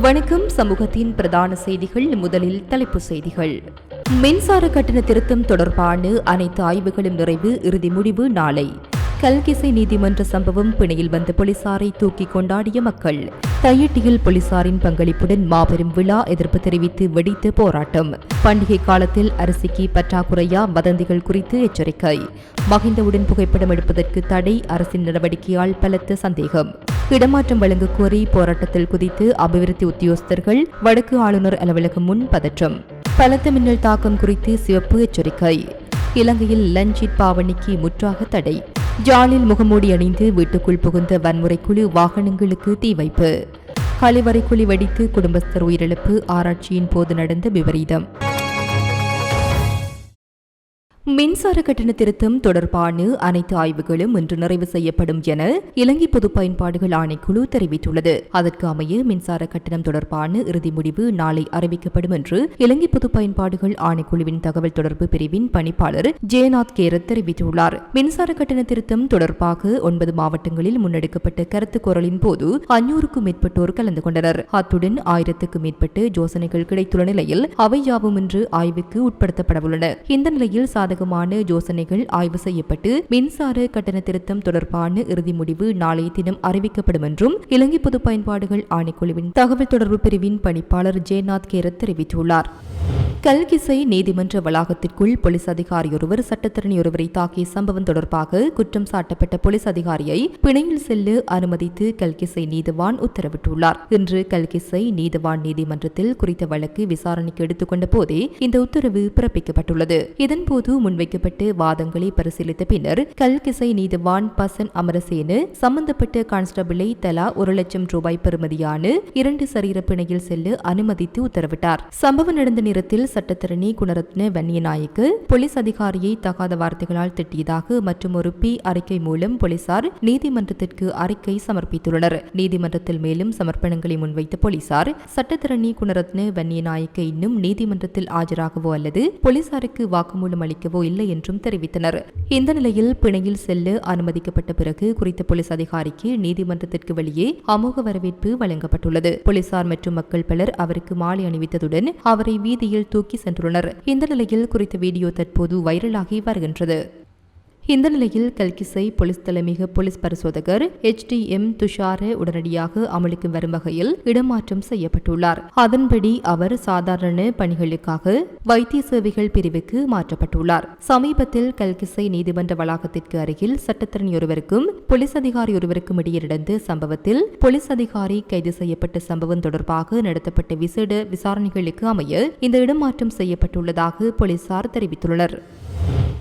வணக்கம். சமூகத்தின் பிரதான செய்திகள். முதலில் தலைப்புச் செய்திகள். மின்சார கட்டண திருத்தம் தொடர்பான அனைத்து ஆய்வுகளும் நிறைவு இறுதி முடிவு நாளை. கல்கிசை நீதிமன்ற சம்பவம் பிணையில் வந்த போலீசாரை தூக்கி கொண்டாடிய மக்கள். தையிட்டியில் போலீசாரின் பங்களிப்புடன் மாபெரும் விழா எதிர்ப்பு தெரிவித்து வெடித்து போராட்டம். பண்டிகை காலத்தில் அரிசிக்கு பற்றாக்குறையா வதந்திகள் குறித்து எச்சரிக்கை. மகிந்தவுடன் புகைப்படம் எடுப்பதற்கு தடை அரசின் நடவடிக்கையால் பலத்த சந்தேகம். இடமாற்றம் வழங்க கோரி போராட்டத்தில் குதித்து அபிவிருத்தி உத்தியோகஸ்தர்கள் வடக்கு ஆளுநர் அலுவலகம் முன் பதற்றம். பலத்த மின்னல் தாக்கம் குறித்து சிவப்பு எச்சரிக்கை. இலங்கையில் லஞ்சிட் பாவனைக்கு முற்றாக தடை. ஜாலில் முகமூடி அணிந்து வீட்டுக்குள் புகுந்த வன்முறை குழு வாகனங்களுக்கு தீ வைப்பு. கழிவறை குழி வெடித்து குடும்பஸ்தர் உயிரிழப்பு ஆராய்ச்சியின் போது நடந்த விபரீதம். மின்சார கட்டண திருத்தம் தொடர்பான அனைத்து ஆய்வுகளும் இன்று நிறைவு செய்யப்படும் என இலங்கை பொது பயன்பாடுகள் ஆணைக்குழு தெரிவித்துள்ளது. அதற்கு அமைய மின்சார கட்டணம் தொடர்பான இறுதி முடிவு நாளை அறிவிக்கப்படும் என்று இலங்கை பொது பயன்பாடுகள் ஆணைக்குழுவின் தகவல் தொடர்பு பிரிவின் பணிப்பாளர் ஜெயநாத் கேரத் தெரிவித்துள்ளார். மின்சார கட்டண திருத்தம் தொடர்பாக ஒன்பது மாவட்டங்களில் முன்னெடுக்கப்பட்ட கருத்து குரலின் போது அஞ்சூறுக்கும் மேற்பட்டோர் கலந்து கொண்டனர். அத்துடன் ஆயிரத்துக்கும் மேற்பட்ட யோசனைகள் கிடைத்துள்ள நிலையில் அவை யாவும் இன்று ஆய்வுக்கு உட்படுத்தப்படவுள்ளன. இந்த நிலையில் சாதகமான யோசனைகள் ஆய்வு செய்யப்பட்டு மின்சார கட்டண திருத்தம் தொடர்பான இறுதி முடிவு நாளைய தினம் அறிவிக்கப்படும் என்றும் இலங்கை பொது பயன்பாடுகள் ஆணைக்குழுவின் தகவல் தொடர்பு பிரிவின் பணிப்பாளர் ஜெயநாத் கேரத் தெரிவித்துள்ளார். கல்கிசை நீதிமன்ற வளாகத்திற்குள் போலீஸ் அதிகாரி ஒருவர் சட்டத்தரணி ஒருவரை தாக்கிய சம்பவம் தொடர்பாக குற்றம் சாட்டப்பட்ட போலீஸ் அதிகாரியை பிணையில் செல்ல அனுமதித்து கல்கிசை நீதிவான் உத்தரவிட்டுள்ளார். இன்று கல்கிசை நீதிவான் நீதிமன்றத்தில் குறித்த வழக்கு விசாரணைக்கு எடுத்துக்கொண்ட போதே இந்த உத்தரவு பிறப்பிக்கப்பட்டுள்ளது. இதன்போது முன்வைக்கப்பட்டு வாதங்களை பரிசீலித்த பின்னர் கல்கிசை நீதிவான் பசன் அமரசேனு சம்பந்தப்பட்ட கான்ஸ்டபிளை தலா ஒரு லட்சம் ரூபாய் பெறுமதியான இரண்டு சரீர பிணையில் செல்ல அனுமதித்து உத்தரவிட்டார். சம்பவம் நடந்த நேரத்தில் சட்டத்தரணி குணரத்ன வன்னியநாயக்கு போலீஸ் அதிகாரியை தகாத வார்த்தைகளால் திட்டியதாக மற்றும் ஒரு பி அறிக்கை மூலம் போலீசார் நீதிமன்றத்திற்கு அறிக்கை சமர்ப்பித்துள்ளனர். நீதிமன்றத்தில் மேலும் சமர்ப்பணங்களை முன்வைத்த போலீசார் சட்டத்தரணி குணரத்ன வன்னியநாயக்க இன்னும் நீதிமன்றத்தில் ஆஜராகவோ அல்லது போலீசாருக்கு வாக்குமூலம் அளிக்கவோ இல்லை என்றும் தெரிவித்தனர். இந்த நிலையில் பிணையில் செல்ல அனுமதிக்கப்பட்ட பிறகு குறித்த போலீஸ் அதிகாரிக்கு நீதிமன்றத்திற்கு வெளியே அமோக வரவேற்பு வழங்கப்பட்டுள்ளது. போலீசார் மற்றும் மக்கள் பலர் அவருக்கு மாலை அணிவித்ததுடன் அவரை வீதியில் தூக்கி சென்றுள்ளனர். இந்த நிலையில் குறித்த வீடியோ தற்போது வைரலாகி வருகின்றது. இந்த நிலையில் கல்கிசை போலீஸ் தலைமையக போலீஸ் பரிசோதகர் எச் டி எம் துஷார உடனடியாக அமலுக்கு வரும் வகையில் இடமாற்றம் செய்யப்பட்டுள்ளார். அதன்படி அவர் சாதாரண பணிகளுக்காக வைத்திய சேவைகள் பிரிவுக்கு மாற்றப்பட்டுள்ளார். சமீபத்தில் கல்கிசை நீதிமன்ற வளாகத்திற்கு அருகில் சட்டத்திறன் ஒருவருக்கும் போலீஸ் அதிகாரி ஒருவருக்கும் இடையே நடந்த சம்பவத்தில் போலீஸ் அதிகாரி கைது செய்யப்பட்ட சம்பவம் தொடர்பாக நடத்தப்பட்ட விசேட விசாரணைகளுக்கு அமைய இந்த இடமாற்றம் செய்யப்பட்டுள்ளதாக போலீசார் தெரிவித்துள்ளனர்.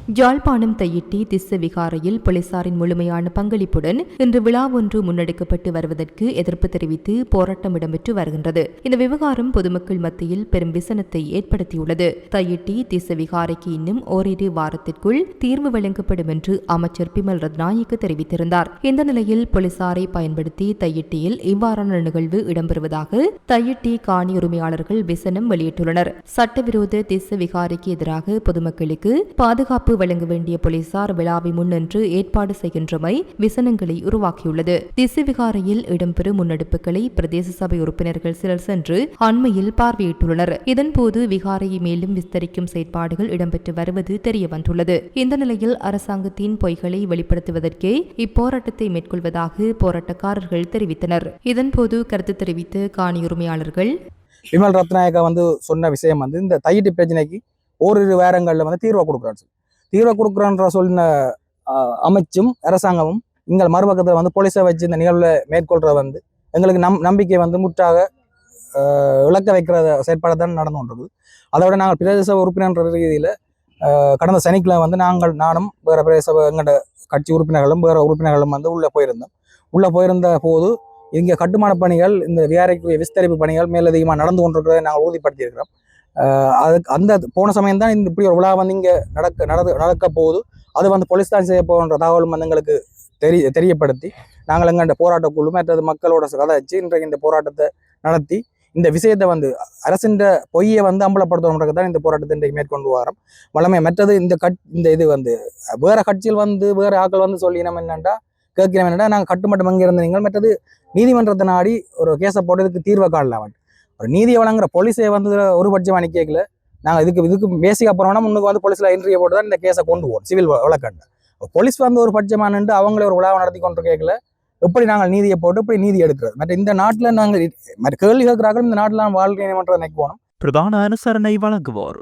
ஜாழ்ப்பாணம் தையிட்டி திஸ்ஸ விகாரையில் போலீசாரின் முழுமையான பங்களிப்புடன் இன்று விழா ஒன்று முன்னெடுக்கப்பட்டு வருவதற்கு எதிர்ப்பு தெரிவித்து போராட்டம் இடம்பெற்று வருகின்றது. இந்த விவகாரம் பொதுமக்கள் மத்தியில் பெரும் விசனத்தை ஏற்படுத்தியுள்ளது. தையிட்டி திஸ்ஸ விகாரைக்கு இன்னும் ஓரிரு வாரத்திற்குள் தீர்வு வழங்கப்படும் என்று அமைச்சர் பிமல் ரத்நாயக்கு தெரிவித்திருந்தார். இந்த நிலையில் போலீசாரை பயன்படுத்தி தையிட்டியில் இவ்வாறான நிகழ்வு இடம்பெறுவதாக தையிட்டி காணி உரிமையாளர்கள் விசனம் வெளியிட்டுள்ளனர். சட்டவிரோத திஸ்ஸ விகாரைக்கு எதிராக பொதுமக்களுக்கு பாதுகாப்பு வழங்க வேண்டிய போலீசார் விழாவை முன்னின்று ஏற்பாடு செய்கின்றமை விசனங்களை உருவாக்கியுள்ளது. திசை விகாரையில் இடம்பெறும் முன்னெடுப்புகளை பிரதேச சபை உறுப்பினர்கள் சிலர் சென்று அண்மையில் பார்வையிட்டுள்ளனர். இதன்போது விகாரையை மேலும் விஸ்தரிக்கும் செயற்பாடுகள் இடம்பெற்று வருவது தெரியவந்துள்ளது. இந்த நிலையில் அரசாங்கத்தின் பொய்களை வெளிப்படுத்துவதற்கே இப்போராட்டத்தை மேற்கொள்வதாக போராட்டக்காரர்கள் தெரிவித்தனர். இதன்போது கருத்து தெரிவித்த காணி உரிமையாளர்கள் விமல் ரத்நாயகா வந்து சொன்ன விஷயம் வந்து இந்த தையிட்டு பிரச்சனைக்கு ஓரிரு வாரங்களில் வந்து தீர்வை கொடுக்குறாரு. தீர்வை கொடுக்குறன்ற சொன்ன அமைச்சும் அரசாங்கமும் எங்கள் மறுபக்கத்தில் வந்து போலீஸை வச்சு இந்த நிகழ்வில் மேற்கொள்கிற வந்து எங்களுக்கு நம் நம்பிக்கை வந்து முற்றாக ஆஹ், இழக்க வைக்கிற செயற்பாடு தான் நடந்து கொண்டிருக்குது. அதை விட நாங்கள் பிரதேச உறுப்பினர் ரீதியில் கடந்த சனிக்கிழமை வந்து நாங்கள் நானும் வேறு பிரதேச எங்களோட கட்சி உறுப்பினர்களும் வேறு உறுப்பினர்களும் வந்து உள்ளே போயிருந்தோம். உள்ளே போயிருந்த போது இங்கே கட்டுமான பணிகள் இந்த வியாரைக்குரிய விஸ்தரிப்பு பணிகள் மேலதிகமாக நடந்து கொண்டிருக்கிறதை நாங்கள் உறுதிப்படுத்தியிருக்கிறோம். அதுக்கு அந்த போன சமயம் தான் இந்த இப்படி ஒரு விழா வந்து இங்கே நடக்க நடந்து நடக்க போகுது. அது வந்து போலீஸ் தான் செய்ய போகின்ற தகவலும் வந்து எங்களுக்கு தெரிய தெரியப்படுத்தி நாங்கள் எங்கள்கிட்ட போராட்ட குழு மற்றது மக்களோட கதைச்சு இன்றைக்கு இந்த போராட்டத்தை நடத்தி இந்த விஷயத்தை வந்து அரசின் பொய்யை வந்து அம்பலப்படுத்தணுன்றதுக்கு தான் இந்த போராட்டத்தை இன்றைக்கு மேற்கொண்டு வரோம். வளமை மற்றது இந்த கட் இந்த இது வந்து வேற கட்சியில் வந்து வேற ஆட்கள் வந்து சொல்லினோம் நம்ம கேட்கிறோம் என்னென்னா நாங்கள் கட்டுமட்டம் அங்கே இருந்த மற்றது நீதிமன்றத்தை நாடி ஒரு கேஸை போட்டதுக்கு தீர்வை காணலாம் ஒரு நீதியை வழங்குற போலீஸே வந்து ஒரு பட்சம் கேட்கல நாங்கள் இதுக்கு இதுக்கு பேசிக் அப்புறம்னா முன்னுக்கு வந்து போலீஸில் என்ட்ரியை போட்டு தான் இந்த கேஸை கொண்டு போவோம். சிவில் வழக்கண்ட போலீஸ் வந்து ஒரு பட்சமானு அவங்களே ஒரு விழாவை நடத்தி கொண்டு கேட்கல எப்படி நாங்கள் நீதியை போட்டு எப்படி நீதி எடுக்கிறது? மற்ற இந்த நாட்டில் நாங்கள் மற்ற கேள்வி கேட்குறாங்களும் இந்த நாட்டில் நான் வாழ்க்கை நீதிமன்றத்தை நினைக்க போனோம். பிரதான அனுசரணை வழங்குவோர்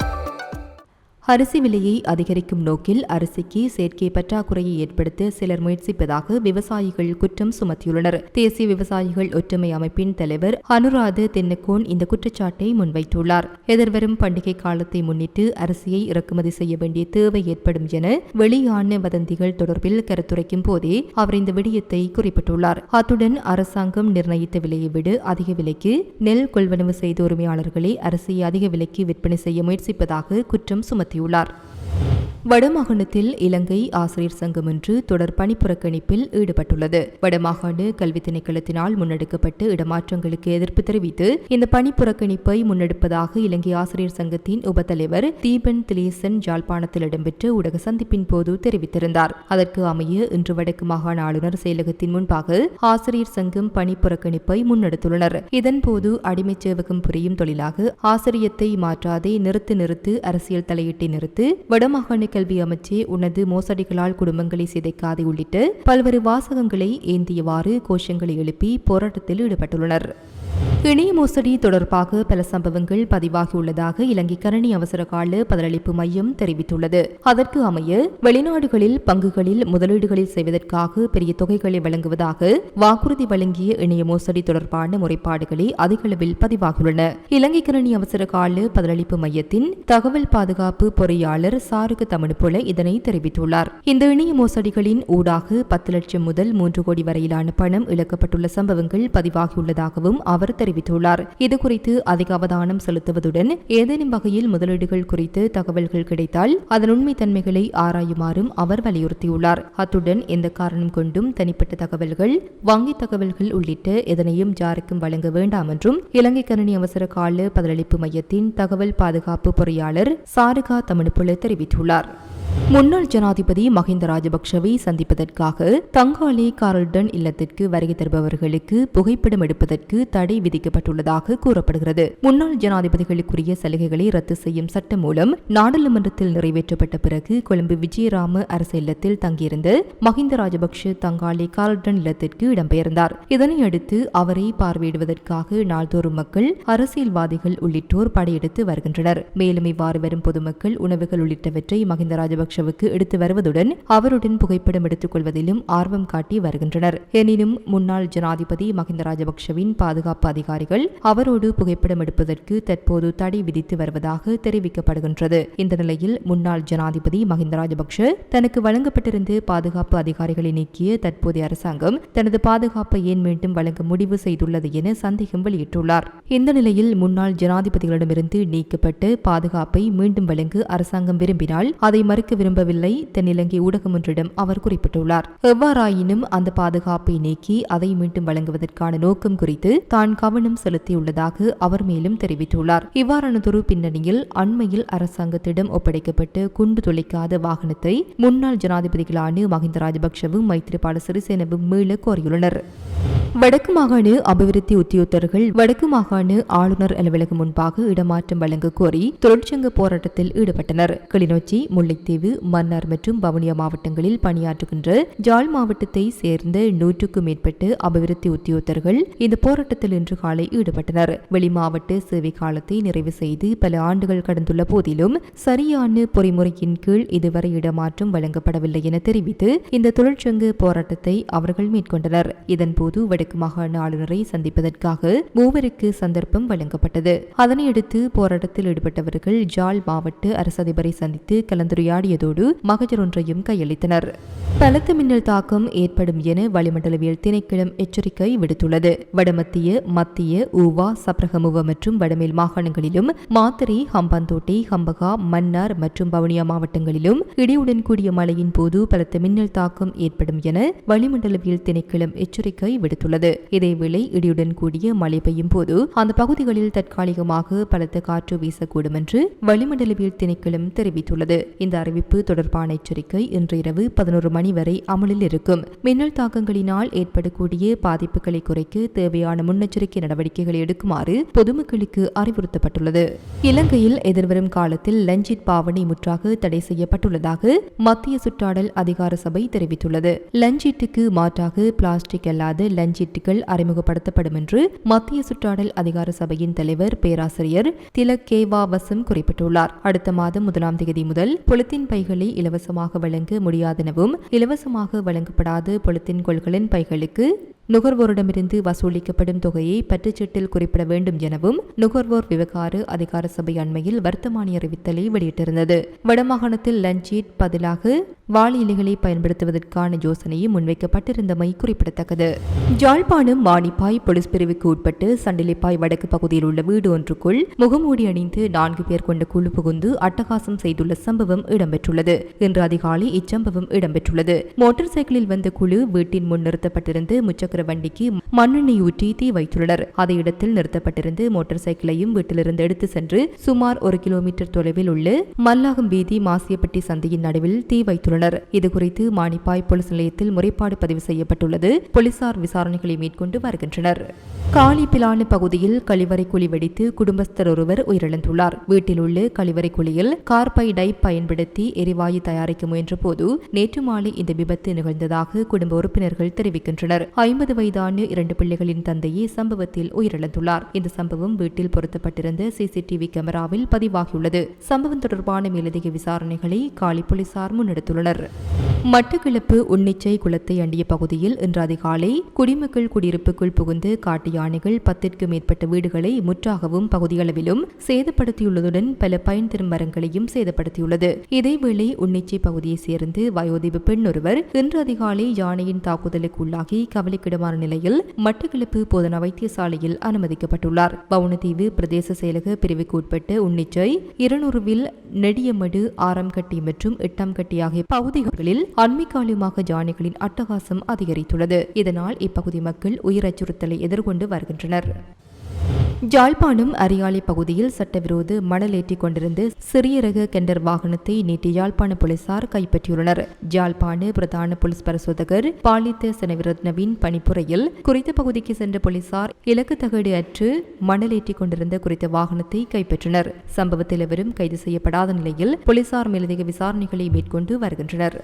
அரிசி விலையை அதிகரிக்கும் நோக்கில் அரிசிக்கு செயற்கை பற்றாக்குறையை ஏற்படுத்த சிலர் முயற்சிப்பதாக விவசாயிகள் குற்றம் சுமத்தியுள்ளனர். தேசிய விவசாயிகள் ஒற்றுமை அமைப்பின் தலைவர் அனுராத தென்னக்கோன் இந்த குற்றச்சாட்டை முன்வைத்துள்ளார். எதிர்வரும் பண்டிகை காலத்தை முன்னிட்டு அரிசியை இறக்குமதி செய்ய வேண்டிய தேவை ஏற்படும் என வெளியான வதந்திகள் தொடர்பில் கருத்துரைக்கும் போதே அவர் இந்த விடயத்தை குறிப்பிட்டுள்ளார். அத்துடன் அரசாங்கம் நிர்ணயித்த விலையை விட அதிக விலைக்கு நெல் கொள்வனவு செய்த உரிமையாளர்களே அரிசியை அதிக விலைக்கு விற்பனை செய்ய முயற்சிப்பதாக குற்றம் சுமத்தியுள்ளார். yugular. வடமாகாணத்தில் இலங்கை ஆசிரியர் சங்கம் என்று தொடர் பணிப்புறக்கணிப்பில் ஈடுபட்டுள்ளது. வடமாகாண கல்வி திணைக்களத்தினால் முன்னெடுக்கப்பட்ட இடமாற்றங்களுக்கு எதிர்ப்பு தெரிவித்து இந்த பணிப்புறக்கணிப்பை முன்னெடுப்பதாக இலங்கை ஆசிரியர் சங்கத்தின் உபத்தலைவர் தீபன் திலேசன் ஜாழ்ப்பாணத்தில் இடம்பெற்ற ஊடக சந்திப்பின் போது தெரிவித்திருந்தார். அதற்கு அமைய இன்று வடக்கு மாகாண ஆளுநர் செயலகத்தின் முன்பாக ஆசிரியர் சங்கம் பணிப்புறக்கணிப்பை முன்னெடுத்துள்ளனர். இதன்போது அடிமைச் சேவகம் புரியும் தொழிலாக ஆசிரியத்தை மாற்றாதே நிறுத்து நிறுத்து அரசியல் தலையீட்டை நிறுத்து வடமாகாண கல்வி அமைச்சே உனது மோசடிகளால் குடும்பங்களை சிதைக்காதே உள்ளிட்டு பல்வேறு வாசகங்களை ஏந்தியவாறு கோஷங்களை எழுப்பி போராட்டத்தில் ஈடுபட்டுள்ளனர். இணைய மோசடி தொடர்பாக பல சம்பவங்கள் பதிவாகியுள்ளதாக இலங்கை கரணி அவசர கால பதிலளிப்பு மையம் தெரிவித்துள்ளது. அதற்கு அமைய வெளிநாடுகளில் பங்குகளில் முதலீடுகளில் செய்வதற்காக பெரிய தொகைகளை வழங்குவதாக வாக்குறுதி வழங்கிய இணைய மோசடி தொடர்பான முறைப்பாடுகளே அதிகளவில் பதிவாகியுள்ளன. இலங்கை கரணி அவசர கால பதிலளிப்பு மையத்தின் தகவல் பாதுகாப்பு பொறியாளர் சாருக தமிழ்புல இதனை தெரிவித்துள்ளார். இந்த இணைய மோசடிகளின் ஊடாக பத்து லட்சம் முதல் மூன்று கோடி வரையிலான பணம் இழக்கப்பட்டுள்ள சம்பவங்கள் பதிவாகியுள்ளதாகவும் அவர் தெரிவித்துள்ளார். இதுகுறித்து அதிக அவதானம் செலுத்துவதுடன் ஏதேனும் வகையில் முதலீடுகள் குறித்து தகவல்கள் கிடைத்தால் அதன் உண்மை தன்மைகளை ஆராயுமாறும் அவர் வலியுறுத்தியுள்ளார். அத்துடன் எந்த காரணம் கொண்டும் தனிப்பட்ட தகவல்கள் வங்கி தகவல்கள் உள்ளிட்ட எதனையும் ஜாருக்கும் வழங்க வேண்டாம் என்றும் இலங்கை கணினி அவசர கால பதிலளிப்பு மையத்தின் தகவல் பாதுகாப்பு பொறியாளர் சாருகா தமிழ்புல தெரிவித்துள்ளார். முன்னாள் ஜனாதிபதி மஹிந்த ராஜபக்ஷவை சந்திப்பதற்காக தங்காலி கார்ல்டன் இல்லத்திற்கு வருகை தருபவர்களுக்கு புகைப்படம் எடுப்பதற்கு தடை விதிக்கப்பட்டுள்ளதாக கூறப்படுகிறது. முன்னாள் ஜனாதிபதிகளுக்குரிய சலுகைகளை ரத்து செய்யும் சட்டம் மூலம் நாடாளுமன்றத்தில் நிறைவேற்றப்பட்ட பிறகு கொழும்பு விஜயராம அரசு இல்லத்தில் தங்கியிருந்த மஹிந்த ராஜபக்ஷ தங்காலி கார்ல்டன் இல்லத்திற்கு இடம்பெயர்ந்தார். இதனையடுத்து அவரை பார்வையிடுவதற்காக நாள்தோறும் மக்கள் அரசியல்வாதிகள் உள்ளிட்டோர் படையெடுத்து வருகின்றனர். மேலும் இவ்வாறு வரும் பொதுமக்கள் உணவுகள் உள்ளிட்டவற்றை மஹிந்த ராஜபக்ஷ ராஜபக்ஷவுக்கு எடுத்து வருவதுடன் அவருடன் புகைப்படம் எடுத்துக் கொள்வதிலும் ஆர்வம் காட்டி வருகின்றனர். எனினும் முன்னாள் ஜனாதிபதி மஹிந்த ராஜபக்ஷவின் பாதுகாப்பு அதிகாரிகள் அவரோடு புகைப்படம் எடுப்பதற்கு தற்போது தடை விதித்து வருவதாக தெரிவிக்கப்படுகின்றது. இந்த நிலையில் முன்னாள் ஜனாதிபதி மஹிந்த ராஜபக்ஷ தனக்கு வழங்கப்பட்டிருந்த பாதுகாப்பு அதிகாரிகளை நீக்கிய தற்போதைய அரசாங்கம் தனது பாதுகாப்பை ஏன் மீண்டும் வழங்க முடிவு செய்துள்ளது என சந்தேகம் வெளியிட்டுள்ளார். இந்த நிலையில் முன்னாள் ஜனாதிபதிகளிடமிருந்து நீக்கப்பட்டு பாதுகாப்பை மீண்டும் வழங்க அரசாங்கம் விரும்பினால் அதை மறுக்க விரும்பவில்லை. தென்னிலங்கை ஊடகம் ஒன்றிடம் அவர் குறிப்பிட்டுள்ளார். எவ்வாறாயினும் அந்த பாதுகாப்பை நீக்கி அதை மீண்டும் வழங்குவதற்கான நோக்கம் குறித்து தான் கவனம் செலுத்தியுள்ளதாக அவர் மேலும் தெரிவித்துள்ளார். இவ்வாறானதொரு பின்னணியில் அண்மையில் அரசாங்கத்திடம் ஒப்படைக்கப்பட்டு குண்டு துளைக்காத வாகனத்தை முன்னாள் ஜனாதிபதிகளான மஹிந்த ராஜபக்சவும் மைத்திரிபால சிறிசேனவும் மீள கோரியுள்ளனர். வடக்கு மாகாண அபிவிருத்தி உத்தியோகத்தர்கள் வடக்கு மாகாண ஆளுநர் அலுவலகம் முன்பாக இடமாற்றம் வழங்க கோரி தொழிற்சங்க போராட்டத்தில் ஈடுபட்டனர். கிளிநொச்சி முல்லைத்தீவு மன்னார் மற்றும் வவுனியா மாவட்டங்களில் பணியாற்றுகின்ற ஜாழ் மாவட்டத்தை சேர்ந்த நூற்றுக்கும் மேற்பட்ட அபிவிருத்தி உத்தியோகத்தர்கள் இந்த போராட்டத்தில் இன்று காலை ஈடுபட்டனர். வெளிமாவட்ட சேவை காலத்தை நிறைவு செய்து பல ஆண்டுகள் கடந்துள்ள போதிலும் சரியான பொறிமுறையின் கீழ் இதுவரை இடமாற்றம் வழங்கப்படவில்லை என தெரிவித்து இந்த தொழிற்சங்க போராட்டத்தை அவர்கள் மேற்கொண்டனர். இதன்போது வடக்கு மாகாண ஆளுநரை சந்திப்பதற்காக மூவருக்கு சந்தர்ப்பம் வழங்கப்பட்டது. அதனையடுத்து போராட்டத்தில் ஈடுபட்டவர்கள் ஜாழ் மாவட்ட அரசு அதிபரை சந்தித்து கலந்துரையாடல் மகஜர் ஒன்றையும் கையளித்தனர். பலத்த மின்னல் தாக்கம் ஏற்படும் என வளிமண்டலவியல் திணைக்களம் எச்சரிக்கை விடுத்துள்ளது. வடமத்திய மத்திய ஊவா சப்ரகமுவ மற்றும் வடமேல் மாகாணங்களிலும் மாத்தறை ஹம்பாந்தோட்டை ஹம்பகா மன்னார் மற்றும் வவுனியா மாவட்டங்களிலும் இடியுடன் கூடிய மழையின் போது பலத்த மின்னல் தாக்கம் ஏற்படும் என வளிமண்டலவியல் திணைக்களம் எச்சரிக்கை விடுத்துள்ளது. இதேவேளை இடியுடன் கூடிய மழை பெய்யும் போது அந்த பகுதிகளில் தற்காலிகமாக பலத்த காற்று வீசக்கூடும் என்று வளிமண்டலவியல் திணைக்களம் தெரிவித்துள்ளது. இந்த அறிவிப்பு தொடர்பான எச்சரிக்கை இன்று இரவு பதினோரு மணி வரை அமலில் இருக்கும். மின்னல் தாக்கங்களினால் ஏற்படக்கூடிய பாதிப்புகளை குறைக்க தேவையான முன்னெச்சரிக்கை நடவடிக்கைகளை எடுக்குமாறு பொதுமக்களுக்கு அறிவுறுத்தப்பட்டுள்ளது. இலங்கையில் எதிர்வரும் காலத்தில் லஞ்சித் பாவனை முற்றாக தடை செய்யப்பட்டுள்ளதாக மத்திய சுற்றாடல் அதிகார சபை தெரிவித்துள்ளது. லஞ்சிட்டுக்கு மாற்றாக பிளாஸ்டிக் அல்லாத லஞ்சிட்டுகள் அறிமுகப்படுத்தப்படும் என்று மத்திய சுற்றாடல் அதிகார சபையின் தலைவர் பேராசிரியர் திலக் கேவாவசம் குறிப்பிட்டுள்ளார். அடுத்த மாதம் முதலாம் தேதி முதல் பொலித்தின் பைகளை இலவசமாக வழங்க முடியாதெனவும் இலவசமாக வழங்கப்படாத பொலித்தீன் கொள்களின் பைகளுக்கு நுகர்வோரிடமிருந்து வசூலிக்கப்படும் தொகையை பற்றுச்சீட்டில் குறிப்பிட வேண்டும் எனவும் நுகர்வோர் விவகார அதிகார சபை அண்மையில் வர்த்தமானி அறிவித்தலை வெளியிட்டிருந்தது. வடமாகாணத்தில் லஞ்சீட் பதிலாக வாழை இலைகளை பயன்படுத்துவதற்கான யோசனையும் முன்வைக்கப்பட்டிருந்தமை குறிப்பிடத்தக்கது. ஜாழ்ப்பாணம் மானிப்பாய் போலீஸ் பிரிவுக்கு உட்பட்டு சண்டிலிப்பாய் வடக்கு பகுதியில் உள்ள வீடு ஒன்றுக்குள் முகமூடி அணிந்து நான்கு பேர் கொண்ட குழு புகுந்து அட்டகாசம் செய்துள்ள சம்பவம் இடம்பெற்றுள்ளது. இன்று அதிகாலை இச்சம்பவம் இடம்பெற்றுள்ளது. மோட்டார் சைக்கிளில் வந்த குழு வீட்டின் முன் நிறுத்தப்பட்டிருந்து முச்சக்கர வண்டிக்கு மண்ணெண்ணெய் ஊற்றி தீ வைத்துள்ளனர். அதே இடத்தில் நிறுத்தப்பட்டிருந்து மோட்டார் சைக்கிளையும் வீட்டிலிருந்து எடுத்து சென்று சுமார் ஒரு கிலோமீட்டர் தொலைவில் உள்ள மல்லாகம் வீதி மாசியப்பட்டி சந்தையின் நடுவில் தீ வைத்துள்ளனர். இதுகுறித்து மானிப்பாய் போலீஸ் நிலையத்தில் முறைப்பாடு பதிவு செய்யப்பட்டுள்ளது. போலீசார் விசாரணைகளை மேற்கொண்டு வருகின்றனர். காலி பிலானு பகுதியில் கழிவறை குழி வெடித்து குடும்பஸ்தர் ஒருவர் உயிரிழந்துள்ளார். வீட்டில் உள்ள கழிவறை குழியில் கார்பை டைப் பயன்படுத்தி எரிவாயு தயாரிக்க முயன்ற போது நேற்று மாலை இந்த விபத்து நிகழ்ந்ததாக குடும்ப உறுப்பினர்கள் தெரிவிக்கின்றனர். ஐம்பது வயதான இரண்டு பிள்ளைகளின் தந்தையே சம்பவத்தில் உயிரிழந்துள்ளார். இந்த சம்பவம் வீட்டில் பொருத்தப்பட்டிருந்த சிசிடிவி கேமராவில் பதிவாகியுள்ளது. சம்பவம் தொடர்பான மேலதிக விசாரணைகளை காலி போலீசார் முன்னெடுத்துள்ளனர். மட்டக்கிழப்பு உன்னிச்சை குளத்தை அண்டிய பகுதியில் இன்று அதிகாலை குடிமக்கள் குடியிருப்புக்குள் புகுந்து காட்டு யானைகள் பத்திற்கு மேற்பட்ட வீடுகளை முற்றாகவும் பகுதியளவிலும் சேதப்படுத்தியுள்ளதுடன் பல பயன் தரும் மரங்களையும் சேதப்படுத்தியுள்ளது. இதேவேளை உன்னிச்சை பகுதியைச் சேர்ந்து வயோதிப பெண் ஒருவர் இன்று அதிகாலை யானையின் தாக்குதலுக்கு உள்ளாகி கவலைக்கு கவலைக்கிடமான நிலையில் மட்டக்களப்பு போதனா வைத்தியசாலையில் அனுமதிக்கப்பட்டுள்ளார். பவுனதீவு பிரதேச செயலக பிரிவுக்கு உட்பட்டு உன்னிச்சை இருநூறுவில் நெடியமடு ஆரம்கட்டி மற்றும் எட்டாம்கட்டி ஆகிய பகுதிகளில் அண்மைக்காலமாக ஜானிகளின் அட்டகாசம் அதிகரித்துள்ளது. இதனால் இப்பகுதி மக்கள் உயிர் அச்சுறுத்தலை எதிர்கொண்டு வருகின்றனர். யாழ்ப்பாணம் அரியாலை பகுதியில் சட்டவிரோத மணல் ஏற்றிக் கொண்டிருந்த சிறிய ரக கெண்டர் வாகனத்தை நேற்று யாழ்ப்பாண போலீசார் கைப்பற்றியுள்ளனர். யாழ்ப்பாண பிரதான போலீஸ் பரிசோதகர் பாலித்த செனவிரத்னவின் பணிப்புரையில் குறித்த பகுதிக்கு சென்ற போலீசார் இலக்கு தகடு அற்று மணல் ஏற்றிக் கொண்டிருந்த குறித்த வாகனத்தை கைப்பற்றினர். சம்பவத்தில் எவரும் கைது செய்யப்படாத நிலையில் போலீசார் மேலதிக விசாரணைகளை மேற்கொண்டு வருகின்றனர்.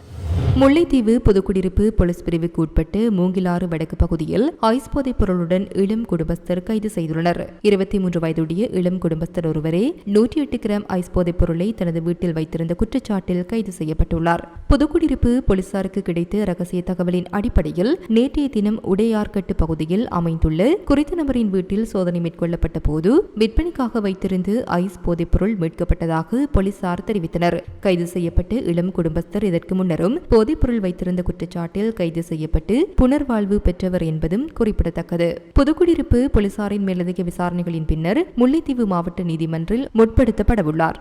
முல்லைத்தீவு பொதுக்குடியிருப்பு போலீஸ் பிரிவுக்கு உட்பட்டு மூங்கிலாறு வடக்கு பகுதியில் ஐஸ் போதைப் பொருளுடன் இளம் குடும்பஸ்தர் கைது செய்துள்ளனர். இருபத்தி மூன்று வயதுடைய இளம் குடும்பஸ்தர் ஒருவரே நூற்றி எட்டு கிராம் ஐஸ் போதைப் பொருளை தனது வீட்டில் வைத்திருந்த குற்றச்சாட்டில் கைது செய்யப்பட்டுள்ளார். புதுக்குடியிருப்பு போலீசாருக்கு கிடைத்த ரகசிய தகவலின் அடிப்படையில் நேற்றைய தினம் உடையார்கட்டு பகுதியில் அமைந்துள்ள குறித்த நபரின் வீட்டில் சோதனை மேற்கொள்ளப்பட்ட போது விற்பனைக்காக வைத்திருந்து ஐஸ் போதைப் பொருள் மீட்கப்பட்டதாக போலீசார் தெரிவித்தனர். கைது செய்யப்பட்ட இளம் குடும்பஸ்தர் இதற்கு முன்னரும் போதைப்பொருள் வைத்திருந்த குற்றச்சாட்டில் கைது செய்யப்பட்டு புனர்வாழ்வு பெற்றவர் என்பதும் குறிப்பிடத்தக்கது. புதுக்குடியிருப்பு போலீசாரின் மேலதிக விசாரணைகளின் பின்னர் முல்லைத்தீவு மாவட்ட நீதிமன்றில் முற்படுத்தப்படவுள்ளார்.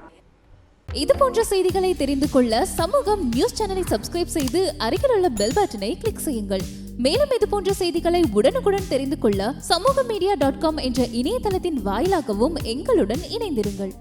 இது போன்ற செய்திகளை தெரிந்து கொள்ள சமூகம் நியூஸ் சேனலை சப்ஸ்கிரைப் செய்து அருகில் உள்ள பெல் பட்டனை கிளிக் செய்யுங்கள். மேலும் இது போன்ற செய்திகளை உடனுக்குடன் தெரிந்து கொள்ள சமூக மீடியா டாட் காம் என்ற இணையதளத்தின் வாயிலாகவும் எங்களுடன் இணைந்திருங்கள்.